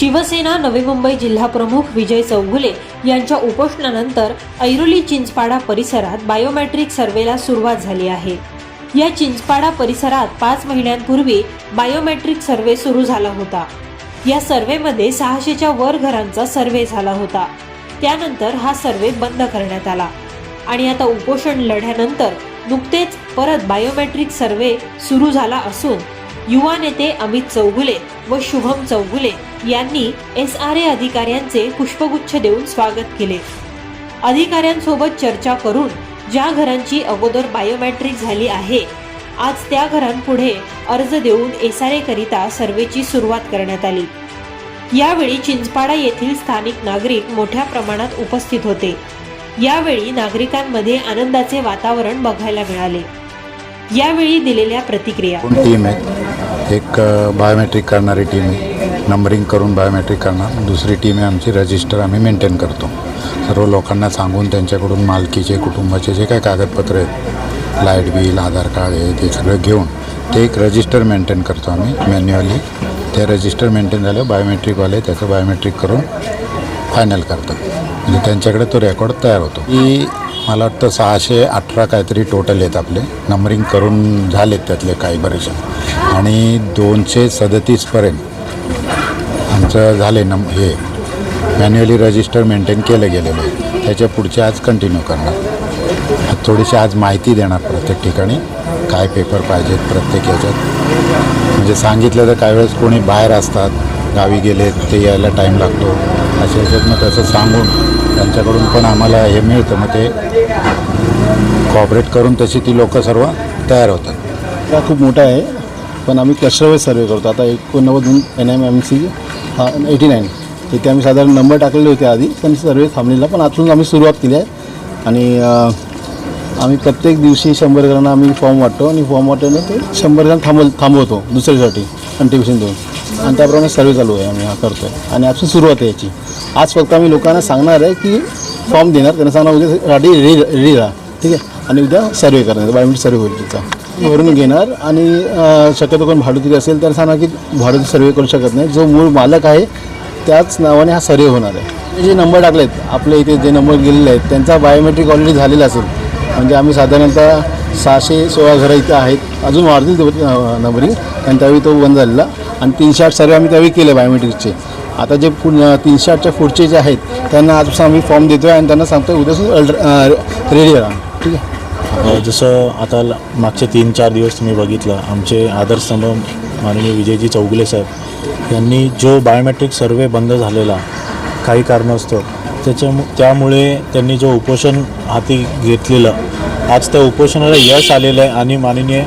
शिवसेना नवी मुंबई जिल्हा प्रमुख विजय चौगुले यांच्या उपोषणानंतर ऐरोली चिंचपाडा परिसरात बायोमॅट्रिक सर्वेला सुरुवात झाली आहे. या चिंचपाडा परिसरात पाच महिन्यांपूर्वी बायोमेट्रिक सर्वे सुरू झाला होता. या सर्वेमध्ये सहाशेच्या वर घरांचा सर्वे झाला होता. त्यानंतर हा सर्वे बंद करण्यात आला. आणि आता उपोषण लढ्यानंतर नुकतेच परत बायोमेट्रिक सर्वे सुरू झाला असून युवा नेते अमित चौगुले व शुभम चौगुले यांनी एस आर ए अधिकाऱ्यांचे पुष्पगुच्छ देऊन स्वागत केले. अधिकाऱ्यांसोबत चर्चा करून ज्या घरांची अगोदर बायोमॅट्रिक झाली आहे आज त्या घरांपुढे अर्ज देऊन एस आर ए करिता सर्वेची सुरुवात करण्यात आली. यावेळी चिंचपाडा येथील स्थानिक नागरिक मोठ्या प्रमाणात उपस्थित होते. यावेळी नागरिकांमध्ये आनंदाचे वातावरण बघायला मिळाले. यावेळी दिलेल्या प्रतिक्रिया. टीम आहे? एक बायोमेट्रिक करणारी टीम आहे. नंबरिंग करून बायोमेट्रिक करणार. दुसरी टीम आहे आमची रजिस्टर आम्ही मेंटेन करतो. सर्व लोकांना सांगून त्यांच्याकडून मालकीचे कुटुंबाचे जे काही कागदपत्र आहेत लाइट बिल आधार कार्ड आहे ते सगळं घेऊन ते एक रजिस्टर मेंटेन करतो आम्ही मॅन्युअली ते रजिस्टर मेंटेन झालं बायोमेट्रिकवाले त्याचं बायोमेट्रिक करून फायनल करतात. म्हणजे त्यांच्याकडे तो रेकॉर्ड तयार होतो. की मला वाटतं सहाशे अठरा काहीतरी टोटल आहेत आपले. नंबरिंग करून झालेत त्यातले काही बरेचसे आणि दोनशे सदतीसपर्यंत त्यांचं झाले नम हे. मॅन्युअली रजिस्टर मेंटेन केलं गेलेलं आहे. त्याच्या पुढचे आज कंटिन्यू करणार. थोडीशी आज माहिती देणार प्रत्येक ठिकाणी. काय पेपर पाहिजेत प्रत्येक याच्यात. म्हणजे सांगितलं तर काही वेळेस कोणी बाहेर असतात गावी गेले ते यायला टाईम लागतो. अशा याच्यात मग तसं सांगून त्यांच्याकडून पण आम्हाला हे मिळतं. मग ते कॉपरेट करून तशी ती लोकं सर्व तयार होतात. त्या खूप मोठा आहे. पण आम्ही क्लस्टरवाईज सर्वे करतो? आता एकोणनव्वद N M M C eighty nine तिथे आम्ही साधारण नंबर टाकलेले होते आधी पण सर्वे थांबलेला पण आतून आम्ही सुरुवात केली आहे. आणि आम्ही प्रत्येक दिवशी शंभर जणांना आम्ही फॉर्म वाटतो आणि फॉर्म वाटल्यानं ते शंभर जण थांबव थांबवतो दुसऱ्यासाठी कंट्रीब्युशन देऊन आणि त्याप्रमाणे सर्वे चालू आहे आम्ही हा करतो आहे आणि आजची सुरुवात आहे याची. आज फक्त आम्ही लोकांना सांगणार आहे की फॉर्म देणार त्यांना सांगणार उद्या रेडी रेडी रेडी राहा. ठीक आहे? आणि उद्या सर्वे करणार बायोमेट्रिक सर्वे होईल तिचा भरून घेणार आणि शक्यतो कोण भाडुती असेल तर सांगा की भाडुती सर्वे करू शकत नाही. जो मूळ मालक आहे त्याच नावाने हा सर्वे होणार आहे. जे नंबर टाकलेत आपल्या इथे जे नंबर गेलेले आहेत त्यांचा बायोमेट्रिक ऑलरेडी झालेला असेल. म्हणजे आम्ही साधारणतः सहाशे सोळा घरं इथं आहेत. अजून वाढतील ते नंबरिंग आणि त्यावेळी तो बंद झालेला. आणि तीनशे आठ सर्वे आम्ही त्यावेळी केले बायोमेट्रिकचे आता जे पुढ तीनशे आठच्या पुढचे जे आहेत त्यांना आजपासून आम्ही फॉर्म देतो आहे आणि त्यांना सांगतो उद्यापासून रेडी राहा ठीक आहे? जसं आता मागचे तीन चार दिवस तुम्ही बघितलं आमचे आदरस्तंभ माननीय विजयजी चौगुले साहेब यांनी जो बायोमेट्रिक सर्वे बंद झालेला काही कारणास्तव त्याच्यामु त्यामुळे त्यांनी जो उपोषण हाती घेतलेलं आज त्या उपोषणाला यश आलेलं आहे आणि माननीय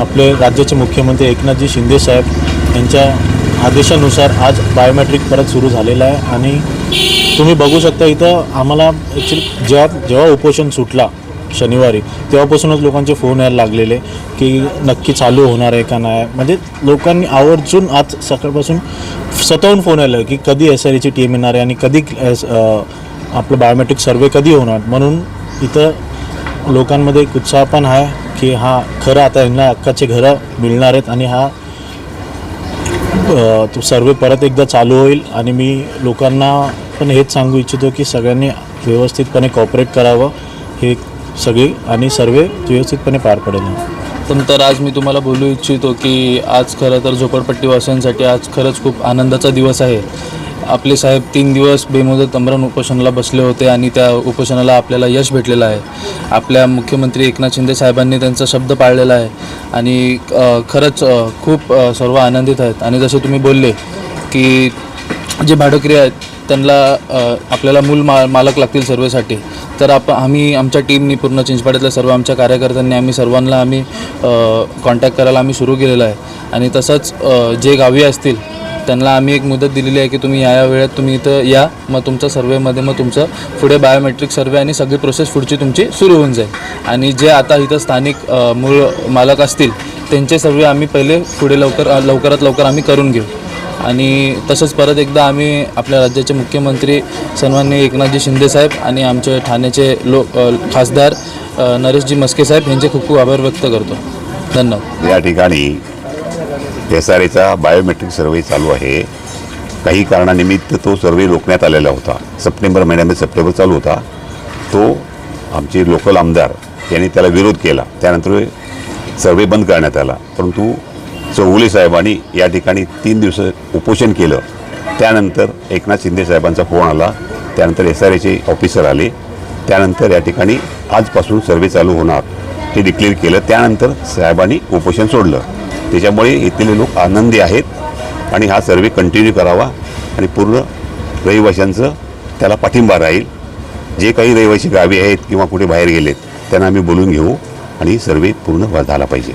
आपले राज्याचे मुख्यमंत्री एकनाथजी शिंदे साहेब यांच्या आदेशानुसार आज बायोमेट्रिक परत सुरू झालेलं आहे आणि तुम्ही बघू शकता इथं आम्हाला ॲक्च्युली जेव्हा जेव्हा उपोषण सुटला शनिवारी. तेव्हापासूनच लोकांचे फोन यायला लागलेले की नक्की चालू होणार आहे का नाही. म्हणजे लोकांनी आवर्जून आज सकाळपासून स्वतःहून फोन यायला की कधी एस आर ईची टीम येणार आहे आणि कधी एस आपलं बायोमेट्रिक सर्वे कधी होणार. म्हणून इथं लोकांमध्ये एक उत्साह पण आहे की हा खरं आता यांना अक्काचे घरं मिळणार आहेत आणि हा तो सर्वे परत एकदा चालू होईल. आणि मी लोकांना पण हेच सांगू इच्छितो की सगळ्यांनी व्यवस्थितपणे कॉपरेट करावं. हे सगळी आणि सर्वे व्यवस्थितपणे पार पडेल. पण तर आज मी तुम्हाला बोलू इच्छितो की आज खरं तर झोपडपट्टीवासियांसाठी आज खरंच खूप आनंदाचा दिवस आहे. आपले साहेब तीन दिवस बेमुदत अमरण उपोषणाला बसले होते आणि त्या उपोषणाला आपल्याला यश भेटलेलं आहे. आपल्या मुख्यमंत्री एकनाथ शिंदे साहेबांनी त्यांचा शब्द पाळलेला आहे आणि खरंच खूप सर्व आनंदित आहेत. आणि जसे तुम्ही बोलले की जे भाडोकरी आहेत त्यांना आपल्याला मूल मा मालक लागतील सर्वेसाठी. तर आप आम्ही आमच्या टीमनी पूर्ण चिंचपाड्यातल्या सर्व आमच्या कार्यकर्त्यांनी आम्ही सर्वांना आम्ही कॉन्टॅक्ट करायला आम्ही सुरू केलेलं आहे. आणि तसंच जे गावी असतील त्यांना आम्ही एक मुदत दिलेली आहे की तुम्ही या या वेळेत तुम्ही इथं या मग तुमच्या सर्वेमध्ये मग तुमचं पुढे बायोमेट्रिक सर्वे आणि सगळी प्रोसेस पुढची तुमची सुरू होऊन जाईल. आणि जे आता इथं स्थानिक मूळ मालक असतील त्यांचे सर्वे आम्ही पहिले पुढे लवकर लवकरात लवकर आम्ही करून घेऊ. आणि तसंच परत एकदा आम्ही आपल्या राज्याचे मुख्यमंत्री सन्माननीय एकनाथजी शिंदेसाहेब आणि आमचे ठाण्याचे लो खासदार नरेशजी मस्के साहेब यांचे खूप खूप आभार व्यक्त करतो. धन्यवाद. या ठिकाणी एस आर एचा बायोमेट्रिक सर्वे चालू आहे. काही कारणानिमित्त तो सर्वे रोखण्यात आलेला होता. सप्टेंबर महिन्यामध्ये सप्टेंबर चालू होता. तो आमचे लोकल आमदार यांनी त्याला विरोध केला. त्यानंतर सर्वे बंद करण्यात आला. परंतु चौगुले साहेबांनी या ठिकाणी तीन दिवस उपोषण केलं त्यानंतर एकनाथ शिंदे साहेबांचा फोन आला त्यानंतर एस आर एचे ऑफिसर आले त्यानंतर या ठिकाणी आजपासून सर्वे चालू होणार हे डिक्लेअर केलं त्यानंतर साहेबांनी उपोषण सोडलं. त्याच्यामुळे इथले लोक आनंदी आहेत आणि हा सर्वे कंटिन्यू करावा आणि पूर्ण रहिवाशांचं त्याला पाठिंबा राहील. जे काही रहिवाशी गावी आहेत किंवा कुठे बाहेर गेलेत त्यांना आम्ही बोलून घेऊ आणि सर्वे पूर्ण झाला पाहिजे.